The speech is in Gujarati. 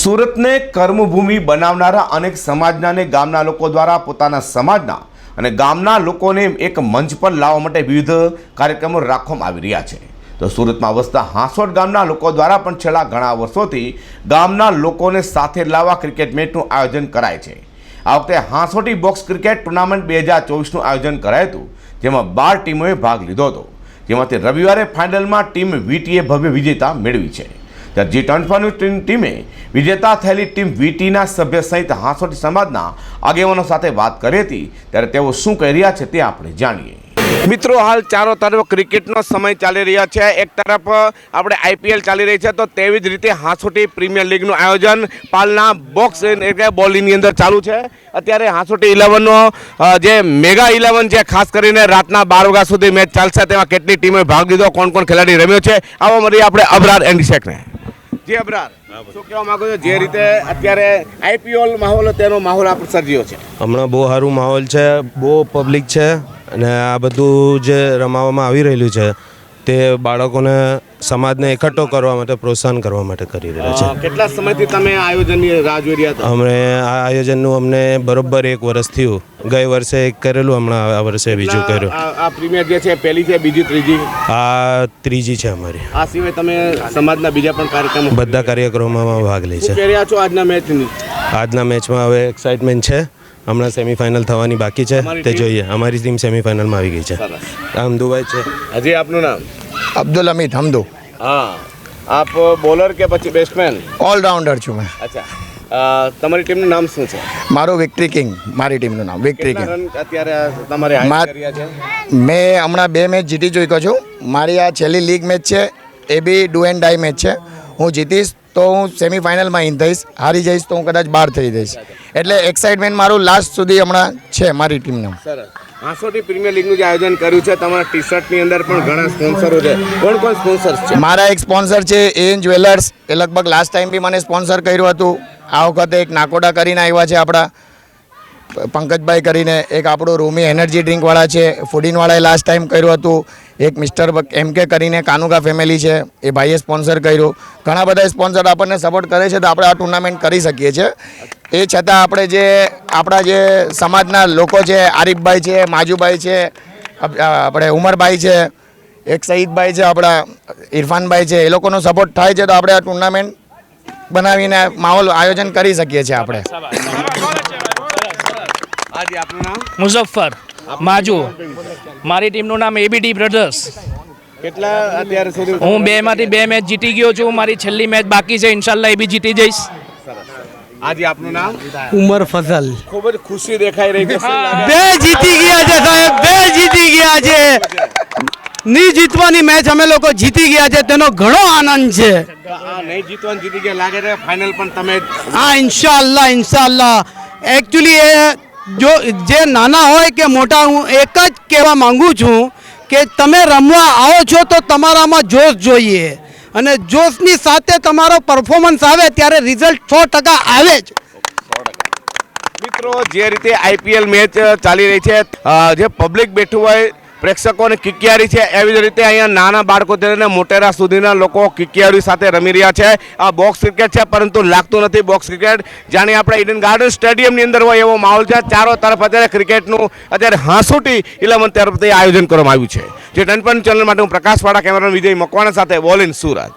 સુરતને કર્મભૂમિ બનાવનારા અનેક સમાજના અને ગામના લોકો દ્વારા પોતાના સમાજના અને ગામના લોકોને એક મંચ પર લાવવા માટે વિવિધ કાર્યક્રમો રાખવામાં આવી રહ્યા છે. તો સુરતમાં વસતા હાંસોટ ગામના લોકો દ્વારા પણ છેલ્લા ઘણા વર્ષોથી ગામના લોકોને સાથે લાવવા ક્રિકેટ મેચનું આયોજન કરાય છે. આ વખતે હાંસોટી બોક્સ ક્રિકેટ ટુર્નામેન્ટ બે હજાર ચોવીસનું આયોજન કરાયું હતું, જેમાં બાર ટીમોએ ભાગ લીધો હતો. જેમાંથી રવિવારે ફાઇનલમાં ટીમ વીટીએ ભવ્ય વિજેતા મેળવી છે. ત્યારે જી ટ્વેન્ટી ટીમ ટીમે વિજેતા થયેલી ટીમ વીટીના સભ્ય સહિત હાંસોટી સમાજના આગેવાનો સાથે વાત કરી હતી. ત્યારે તેઓ શું કહી રહ્યા છે તે આપણે જાણીએ. મિત્રો, હાલ ચારો તરફ ક્રિકેટનો સમય ચાલી રહ્યા છે. એક તરફ આપણે આઈપીએલ ચાલી રહી છે, તો તેવી જ રીતે હાંસોટી પ્રીમિયર લીગનું આયોજન પાલના બોક્સ એટલે બોલિંગની અંદર ચાલુ છે. અત્યારે હાંસોટી ઇલેવનનો જે મેગા ઇલેવન છે, ખાસ કરીને રાતના બાર વાગ્યા સુધી મેચ ચાલશે, તેમાં કેટલી ટીમે ભાગ લીધો કોણ કોણ ખેલાડી રમ્યો છે, આવો મળીએ આપણે અબરાર એન્ડી શેખને. જી અબરાર. શું કહેવા માંગો છો? જે રીતે અત્યારે આઈપીએલ માહોલ તેનો માહોલ આપણે સર્જ્યો છે. હમણાં બહુ સારું માહોલ છે બહુ પબ્લિક છે અને આ બધું જે રમાવામાં આવી રહેલું છે તે બાળકોને સમાજને એકઠો કરવા માટે પ્રોત્સાહન કરવા માટે કરી રહ્યા છે. કેટલા સમયથી તમે આયોજનની રાહ જોઈ રહ્યા હતા અમને આ આયોજનનું અમને બરોબર એક વર્ષ થયું. ગઈ વર્ષે એક કરેલું હમણાં આ વર્ષે બીજું કર્યું. આ પ્રીમિયર જે છે પહેલી છે બીજી ત્રીજી? આ ત્રીજી છે અમારી. આ સિવાય તમે સમાજના બીજા પણ કાર્યક્રમો બધા કાર્યક્રમોમાં ભાગ લે છે. રહ્યા છો આજના મેચની? આજના મેચમાં હવે એક્સાઇટમેન્ટ છે. હમણાં સેમિફાઇનલ થવાની બાકી છે. તે જોઈએ. અમારી ટીમ સેમિફાઇનલમાં આવી ગઈ છે. આમ દુબઈ છે. હજી આપનું નામ? અબ્દુલ હમીદ હમદુ. હા. આપ બોલર કે પછી બેટ્સમેન ઓલરાઉન્ડર છું મેં. અચ્છા. તમારી ટીમનું નામ શું છે? મારું વિક્ટરી કિંગ મારી ટીમનું નામ વિક્ટરી કિંગ અત્યારે તમારે મા- છે? મેં હમણાં બે મેચ જીતી ચૂક્યો છું. મારી આ છેલ્લી લીગ મેચ છે એ બી ડુ એન્ડ ડાઈ મેચ છે. હું જીતીશ તો હું સેમિફાઇનલમાં ઇન થઈશ હારી જઈશ તો હું કદાચ બહાર થઈ જઈશ. એટલે એક્સાઇટમેન્ટ મારું લાસ્ટ સુધી હમણાં છે મારી ટીમનું આસોટી પ્રીમિયર લીગનું જે આયોજન કર્યું છે તમારા ટી શર્ટની અંદર પણ ઘણા સ્પોન્સરો છે. કોણ કોણ સ્પોન્સર્સ છે? મારા એક સ્પોન્સર છે એન જ્વેલર્સ એ લગભગ લાસ્ટ ટાઈમ બી મને સ્પોન્સર કર્યું હતું. આ વખતે એક નાકોડા કરીને આવ્યા છે આપણા. પંકજભાઈ કરીને એક આપણો રૂમી એનર્જી ડ્રિંકવાળા છે. ફૂડિનવાળાએ લાસ્ટ ટાઈમ કર્યું હતું. એક મિસ્ટર એમ કે કરીને કાનુકા ફેમિલી છે. એ ભાઈએ સ્પોન્સર કર્યું. ઘણા બધા સ્પોન્સર આપણને સપોર્ટ કરે છે તો આપણે આ ટુર્નામેન્ટ કરી શકીએ છીએ. એ છતાં આપણે જે, આપણા જે સમાજના લોકો છે, આરીફભાઈ છે, માજુભાઈ છે આપણે ઉમરભાઈ છે, એક સઈદભાઈ છે, આપણા ઇરફાનભાઈ છે, એ લોકોનો સપોર્ટ થાય છે તો આપણે આ ટુર્નામેન્ટ બનાવીને માહોલ આયોજન કરી શકીએ છીએ આપણે. આજે આપનું નામ? મુઝફ્ફર માજુ. મારી ટીમનું નામ એબીડી બ્રધર્સ કેટલા અત્યારે સુધી હું બે માંથી બે મેચ જીતી ગયો છું મારી છેલ્લી મેચ બાકી છે ઇન્શાલ્લાહ એ બી જીતી જઈશ. આજે આપનું નામ? ઉમર ફઝલ. ખૂબ જ ખુશી દેખાઈ રહી છે. બે જીતી ગયા છે સાહેબ બે જીતી ગયા છે. ની જીતવાની મેચ અમે લોકો જીતી ગયા છે તેનો ઘણો આનંદ છે. આ નહીં જીતવાની જીતી ગયા લાગે છે ફાઇનલ પણ તમે હા ઇન્શાલ્લાહ ઇન્શાલ્લાહ એકચ્યુઅલી એ જો જે નાના હોય કે મોટા, હું એક જ કહેવા માગું છું કે તમે રમવા આવો છો તો તમારામાં જોશ જોઈએ. અને જોશની સાથે તમારો પરફોર્મન્સ આવે ત્યારે રિઝલ્ટ સો ટકા આવે જ. મિત્રો, જે રીતે આઈપીએલ મેચ ચાલી રહી છે જે પબ્લિક બેઠું હોય પ્રેક્ષકોને કિકિયારી છે. એવી જ રીતે અહીંયા નાના બાળકોથી લઈને મોટેરા સુધીના લોકો કિકિયારી સાથે રમી રહ્યા છે. આ બોક્સ ક્રિકેટ છે, પરંતુ લાગતું નથી બોક્સ ક્રિકેટ જાણે આપણે ઇડન ગાર્ડન સ્ટેડિયમની અંદર હોય એવો માહોલ છે. ચારો તરફ અત્યારે ક્રિકેટનું અત્યારે હાંસુટી ઇલેવન તરફથી આયોજન કરવામાં આવ્યું છે. જે ટનપન ચેનલ માટે હું પ્રકાશવાળા કેમેરામેન વિજય મકવાણા સાથે બોલિન સુરત.